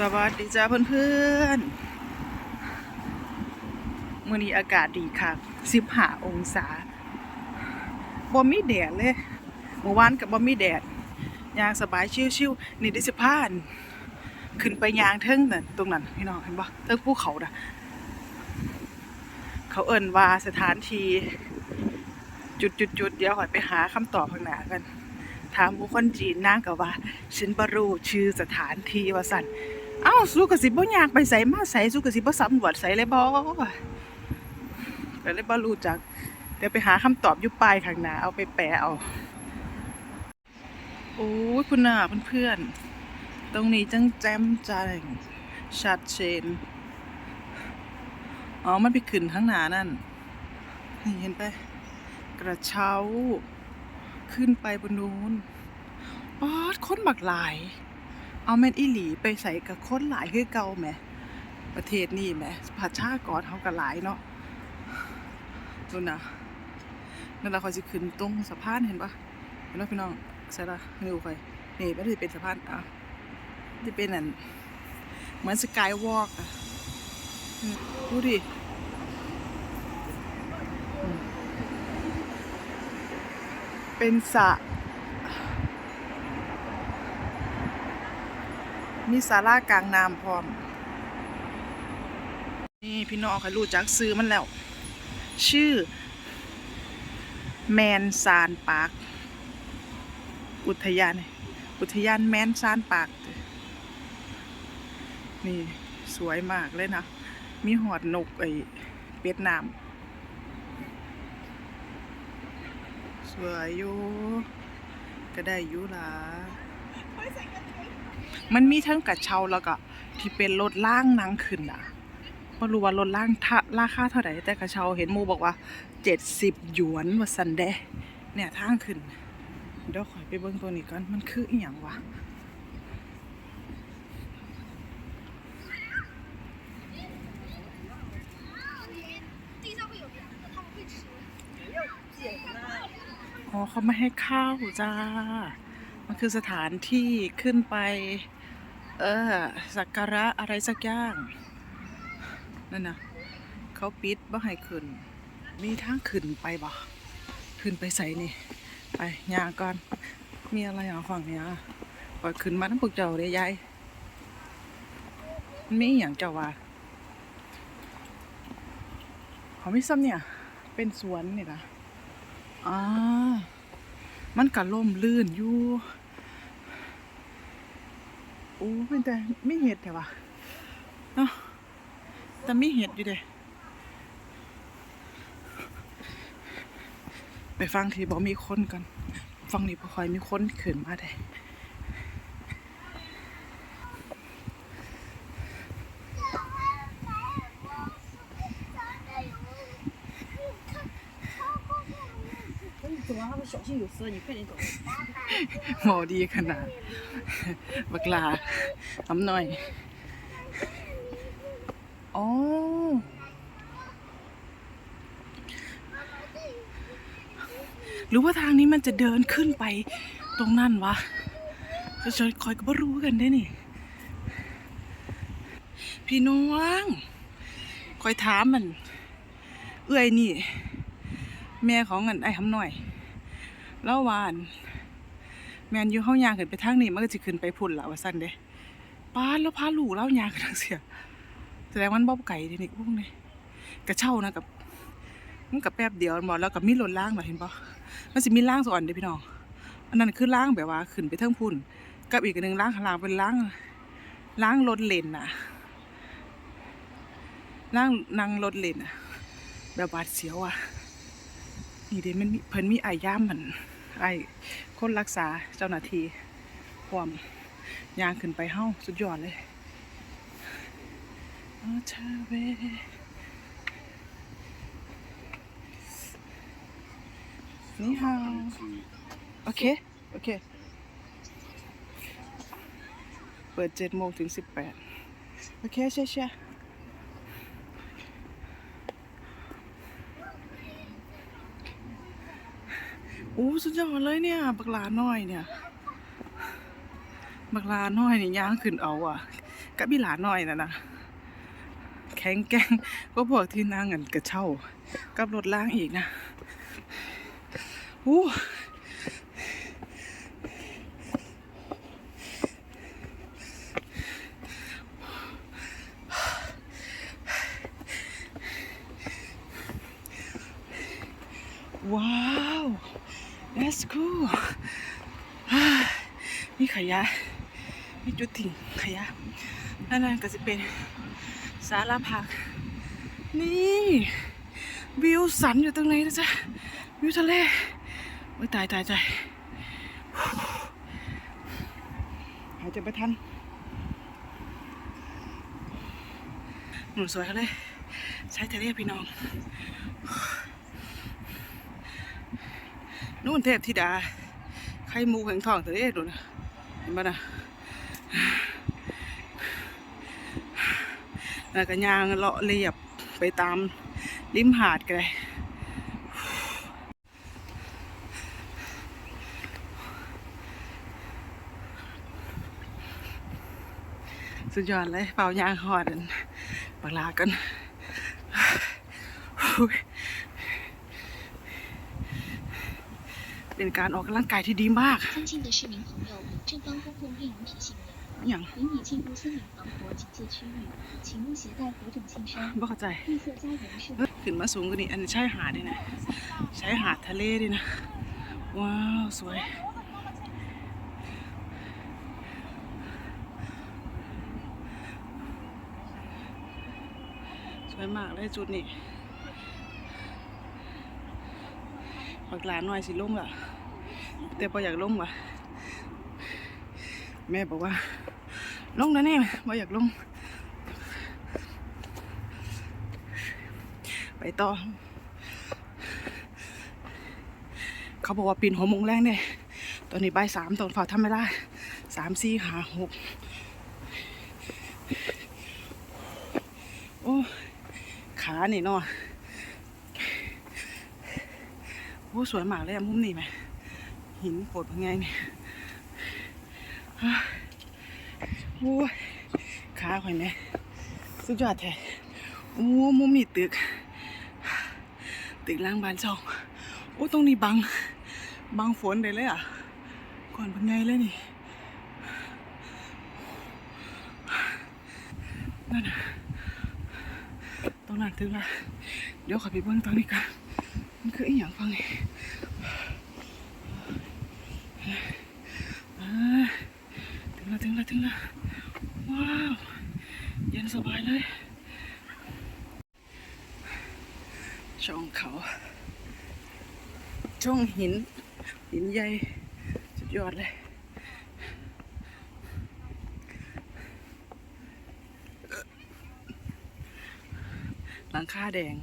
สวัสดีจ้าเพื่อนๆมื่อนี้อากาศดีค่ะสิบห้าองศาบ่มีแดดเลยเมื่อวานกับบ่มีแดดยางสบายชิวๆนี่ได้สิพานขึ้นไปยางเทิงนั่นตรงนั้นพี่น้องเห็นปะเทิงภูเขาน่ะเขาเอิ่นว่าสถานที่จุดๆๆเดี๋ยวหอยไปหาคำตอบข้างหน้ากันถามผู้คนจีนนางก็ว่าฉันบรูชื่อสถานที่ว่าสั่น เอ้าสู้กสิบ่อยากไปใส่มาใส่สู้กสิบ่สำรวจใส่เลยบ่ก็เลยบ่รู้จัก เดี๋ยวไปหาคำตอบอยู่ปลายข้างหน้าเอาไปแปะเอา โอ้ยคุณน่ะเพื่อนๆ ตรงนี้จังแจ่มจังชัดเจนอ๋อ มันไปขึ้นข้างหน้านั่น เห็นไป กระเช้า ขึ้นไปบนนู้นป๊อดคนบักหลาย เอาแม่นอีหลีไปใส่กับคนหลายคือเก่าแหมประเทศนี่แหมผัดชาติก่อนเขาก็หลายเนาะดูนะนั่นเราคอยสิขึ้นตรงสะพานเห็นปะเห็นปะพี่น้องใช่ละนี่ดูคอยนี่ไม่ได้เป็นสะพานอะที่เป็นอันเหมือนสกายวอล์กอะดูดิเป็นสระ มีศาลากลางน้ำพร้อม นี่พี่น้องค่ะรู้จักซื้อมันแล้ว ชื่อ แมนซานปาร์คอุทยาน อุทยานแมนซานปาร์คนี่สวยมากเลยนะ มีหอดนกไอเป็ดน้ำสวยอยู่ ก็ได้อยู่ล่ะ มันมีทั้งกระเช้าแล้วก็ที่เป็นรถล่างนั่งขึ้นอะบ่รู้ว่ารถล่างทาราคาเท่าไหร่แต่กระเช้าเห็นมูบอกว่าเจ็ดสิบหยวนว่าสันเดเนี่ยทางขึ้นเดี๋ยวขอไปเบิ้งตัวนี้ก่อนมันคืออย่างวะอ๋อเขาไม่ให้ข้าวจ้า มันคือสถานที่ขึ้นไป เออสักการะอะไรสักอย่าง นั่นนะเขาปิดบ่ให้ขึ้น มีทางขึ้นไปบ่ขึ้นไปใส่นี่ ไปยางก่อน มีอะไรอย่างฝั่งเนี้ยปล่อยขึ้นมาทั้งพวกเจ้าเลยยายมันมีอย่างเจ้าว่าเขาไม่ซ้ำเนี่ย เป็นสวนนี่นะอ่ามันก็ล่มลื่นอยู่ โอ้เป็นแต่ไม่เห็ดแต่ว่าเนาะแต่ไม่เห็ดอยู่เด้ไปฟังทีบอกมีคนกัน ฟังนี่พอคอยมีคนขึ้นมาได้ 走啊，他们小心有蛇，你快点走。 หมอดีขนาด บักลาทำหน่อย อ๋อ หรือว่าทางนี้มันจะเดินขึ้นไปตรงนั่นวะก็ชอยคอยก็บ่รู้กันได้นี่ พี่น้องคอยถามมัน เอื้อยนี่ แม่ของเงินไอ้ทำหน่อย แล้ววาน แมนยู่เฮายางขึ้นไปทางนี้มันก็สิขึ้นไปพุ่นละว่าซั่นเด้ป้าแล้วพาลูกเล่ายางกันทางเสียแสดงมันบ่ไก่เด้นี่พวกนี้กระเช่านะกับมันกับแป๊บเดียวบ่แล้วก็มีรถล่างมาเห็นบ่มันสิมีล่างสองอันเด้พี่น้องอันนั้นคือล่างแบบว่าขึ้นไปเทิงพุ่น กับอีกอันหนึ่งล่างข้างล่างเป็นล่างล่างรถเลนน่ะล่างนั่งรถเลนน่ะแบบบาดเสียวอะนี่เด้มันมีเพิ่นมีอายามมัน ไอ้คนรักษาเจ้าหน้าที่ความยางขึ้นไปเฮ้าสุดยอดเลยอาชาเวนี่ฮาโอเค โอเค เปิดเจ็ดโมงถึงสิบแปดโอเคเชียเชี อ้สุดยอดเลยเนี่ยบักลาน้อยเนี่ยบักลาน้อยนี่ย่างขึ้นเอาอะกับอีหลาน้อยนะนะแข็งแกงก็พวกที่นั่งกันกระเช่ากับรถล้างอีกนะอู้ว้าว that's cool ฮ่ามีขยะ มีจุดทิ้งขยะนั่นนั่นก็จะเป็นสาราพัก นี่วิวสันอยู่ตรงไหนนะจ๊ะวิวทะเลโอ้ยตายตายตายหายใจไปทันหนูสวยเขาเลย ใช้ทะเลพี่น้อง นู่นเทพธิดา ไข่มูแห่งทองทะเลดูนะเห็นปะนะแล้วก็ยางเลาะเรียบไปตามริมหาดกันเลยสุดยอดเลยเป่ายางหอดอันปลากันอุ๊ย เป็นการออกกำลังกายที่ดีมากอย่างบ่เข้าใจขึ้นมาสูงกว่านี้อันนี้ชายหาดด้วนะชายหาดทะเลดินะ ว้าว สวยสวยมากเลยจุดนี้ักหลานหน่อยสิลงล่ะแต่พออยากลงว่ะ แม่บอกว่าลงนะเนี่ยว่าอยากลงไปต่อ เขาบอกว่าปีนหัวโมงแรงเนี่ยตอนนี้ใบสามตอนฝ่าทำไม่ได้สามสี่หาหกโอ้ขานี่เนาะโอ้สวยมากเลยอะมุมนี้ไหมหินโผดเป็นไงเนี่ยฮ่าโอ้ยขาข่อยไหมสุดยอดแท้โอ้มุมนี้ตึก ตึกล้างบานช่องโอ้ตรงนี้บัง บังฝนได้เลยอะก่อนเป็นไงเลยนี่นั่นตรงนั้นถึงละเดี๋ยวขอไปเบิ่งตรงนี้กัน มันคืออีหยังฟังนี่อ่าถึงละถึงละถึงละว้าว เย็นสบายเลย ช่องเขา ช่องหิน หินใหญ่สุดยอดเลยหลังคาแดง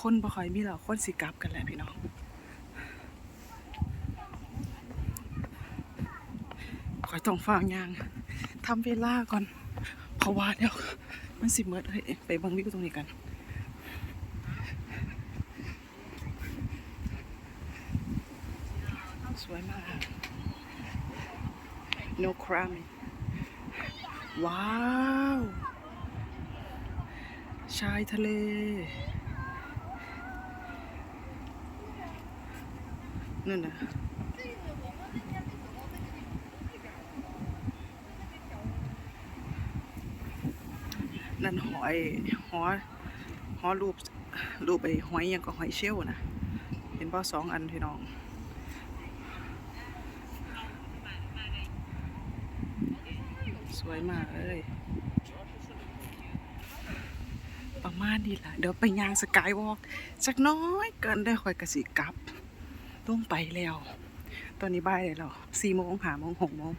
คนบ่ค่อยมีหรอกคนสิกลับกันแหละพี่น้องคอยต้องฟังยางทำเวลาก่อนเพราะว่าเดี๋ยวมันสิเมิดเลยไปบังวิวตรงนี้กันสวยมาก no crime ว้าว ชายทะเล นั่นนะนั่นหอยหอหอรูปรูปไอหอยยังก็หอยเชลล์นะเห็นป่ะสองอันพี่น้องสวยมากเลยประมาณนี้ล่ะ เดี๋ยวไปยางสกายวอล์กสักน้อยเกินได้คอยกระสิกลับ ต้องไปแล้ว ตอนนี้บ่ายเลยแล้วสี่โมงหาโมงหกโมง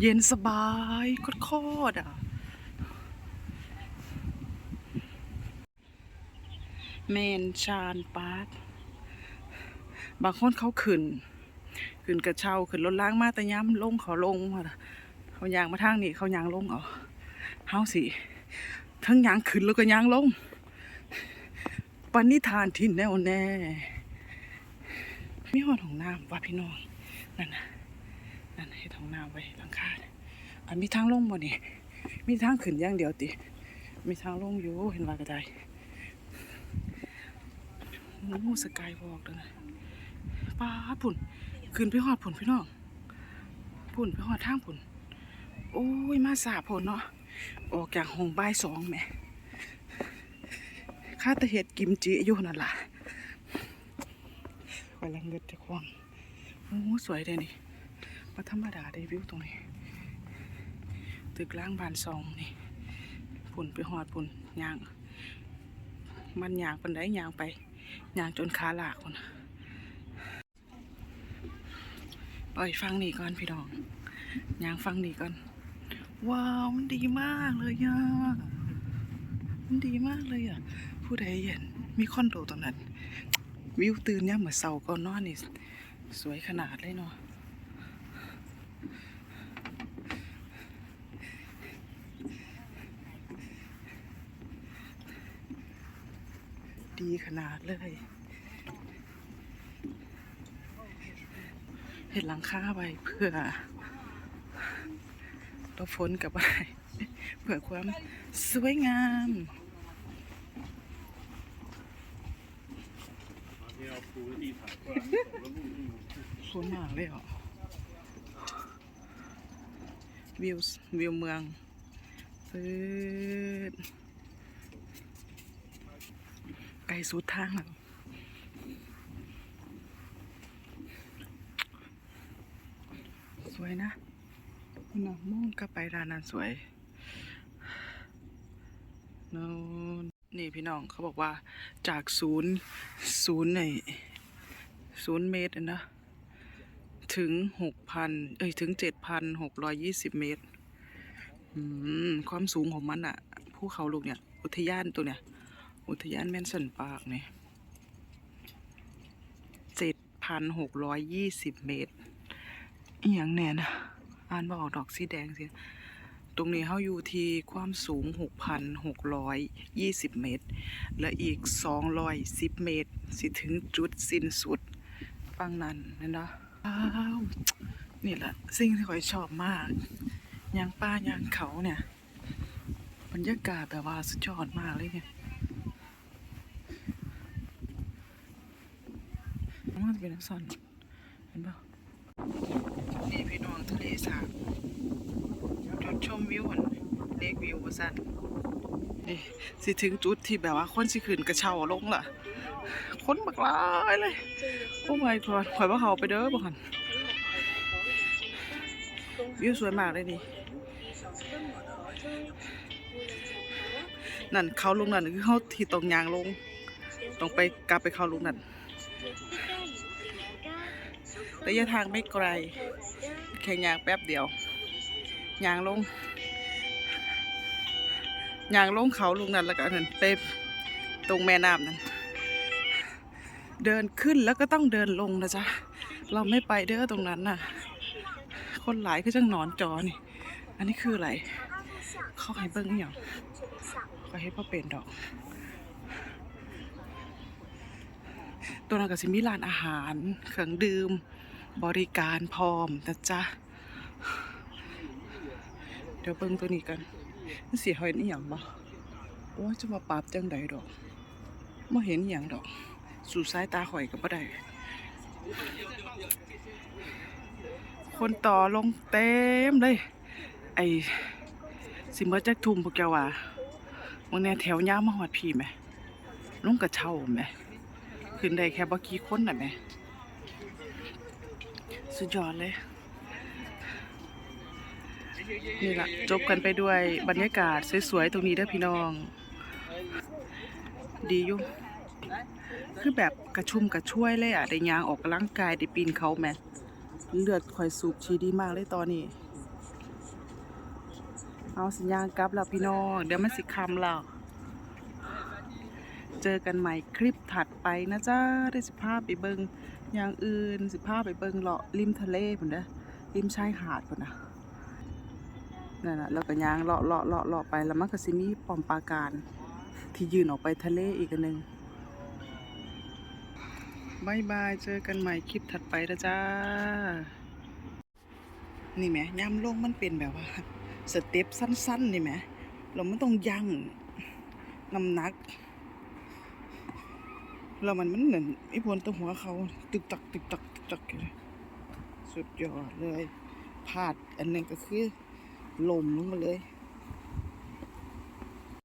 เย็นสบายโคตรอะเมนชานปาร์คบางคนเขาขึ้น ขึ้นกระเช้าขึ้นรถล้างมาแต่ย้ำลงเขาลงมาล่ะเขายางมาทางนี้เขายางลงเอาเฮาสิ ทั้งยางขึ้นแล้วก็ยางลงปณิธานที่แน่วแน่มีหอดของน้ำว่าพี่น้องนั่นนะนั่นให้ทองน้ำไว้หลังคาน่ะอันมีทางลงบ่นี่มีทางขึ้นอย่างเดียวติ มีทางลงอยู่เห็นว่าก็ได้โอ้สกายวอล์กเลยนะป้าดพุ่นขึ้นไปหอดพุ่นพี่น้องพุ่นไปหอดทางพุ่นโอ้ยมาสาพุ่นเนาะ ออกจากห้องบ่ายสองแม่ข้าตะเห็ดกิมจิอยู่นั่นล่ะคอยลังเงิดจะควงโอ้สวยเลยนี่มาธรรมดาได้วิวตรงนี้ ตึกล้างบานซองนี่พุ่นไปหอดพุ่นยาง มันยางปันไดยางไปยางจนขาหลากคนปล่อยฟังนี่ก่อนพี่น้องยางฟังนี่ก่อน ว้าว มันดีมากเลยอะ มันดีมากเลยอะ ผู้ใดเห็น มีคอนโดตรงนั้น วิวตื่นย่ามเหมือนเสาก่อนอนนี่ สวยขนาดเลยเนาะดีขนาดเลยเห็นหลังคาไว้เพื่อ เราฝนกับอะไรเพื่อความสวยงามสวยมากเลยอะวิววิวเมืองปื๊ดไกลสุดทางแล้วสวยนะ คุณน่ะมองกลับไปร้านนั้นสวยโน่นนี่พี่น้องเขาบอกว่าจากศูนย์ศูนย์ในศูนย์เมตรนะถึงหกพันเอ้ยถึงเจ็ดพันหกร้อยยี่สิบเมตรความสูงของมันอะภูเขาลูกเนี่ย อุทยานตัวเนี่ย อุทยานแมนสันปากเนี่ยเจ็ดพันหกร้อยยี่สิบเมตรอีหยังแน่นะ อ่านบออกดอกสีแดงสิตรงนี้เขาอยู่ที่ความสูงหกพันหกร้อยยี่สิบเมตร และอีกสองร้อยสิบเมตร สิถึงจุดสิ้นสุดฟังนั้นนะเนาะว้าวนี่แหละสิ่งที่ข่อยชอบมากยางป่ายางเขาเนี่ยบรรยากาศแบบว่าสุดยอดมากเลยเนี่ยมันจะเป็นน้ำซอนเห็นเปล่า นี่พี่น้องทะเลสาบจุดชมวิวหั่นเลกวิวสั่นนี่สิถึงจุดที่แบบว่าคนสิขึ้นกระเช้าลงล่ะ คนบักลายเลยโอ้ my god ข่อยว่าเขาไปเด้อบ่คันวิวสวยมากเลยนี่นั่นเขาลงนั่นคือเขาที่ตรงยางลงต้องไปกลับไปเขาลงนั่นระยะทางไม่ไกล แค่ยางแป๊บเดียวยางลงยางลงเขาลงนั่นแล้วก็อันนั่นไปตรงแม่น้ำนั่นเดินขึ้นแล้วก็ต้องเดินลงนะจ๊ะ เราไม่ไปเด้อตรงนั้นน่ะ คนหลายคือจังนอนจอนี่ อันนี้คืออะไร เขาให้เบิ้งอย่างเขาให้พ่อเป็นดอก ตัวนั้นก็สิมีร้านอาหาร เครื่องดื่ม บริการพร้อมนะจ๊ะ เดี๋ยวเบิ้งตัวนี้กันมันเสียหอยนี่อย่างบ่โอ้ยจะมาปราบจังใดดอกไม่เห็นอย่างดอก สู่สายตาข่อยก็บ่ได้ คนต่อลงเต็มเลย ไอ้สิเมื่อจักทุ่มพวกแกว่ามึงแน่แถวยาวมาหอดพี่ไหมลุงกระเช่าไหมขึ้นได้แค่บ่กี่คนน่ะไหม สุดยอดเลย นี่ละจบกันไปด้วยบรรยากาศสวยๆ ตรงนี้เด้อพี่น้อง ดีอยู่คือแบบกระชุ่มกระชวยเลยอะ ได้ยางออกกำลังกายได้ปีนเขาแมเลือดข่อยสูบชีดีมากเลยตอนนี้ เอาสัญญาณกลับแล้วพี่น้อง เดี๋ยวมันสิคำแล้วเจอกันใหม่คลิปถัดไปนะจ๊ะ ได้สิภาพไปเบิง อย่างอื่นสิภาพไปเบิงเลาะริมทะเลพุ่นเด้อริมชายหาดพุ่นนะนั่นน่ะแล้วก็ยางเลาะเลาะเลาะเลาะไปแล้วมันก็สิมีป้อมปราการที่ยืนออกไปทะเลอีกอันหนึงบายบาย เจอกันใหม่คลิปถัดไปนะจ้า นี่แหมย่ำลงมันเป็นแบบว่า สเต็ปสั้นๆ นี่แหมเราไม่ต้องยั่งน้ำหนัก แล้วมันมันเหมือนไอ้พวนตัวหัวเขาตึกตักตึกตักตึกตักเลยสุดยอดเลยพลาดอันนึงก็คือลมลงมาเลย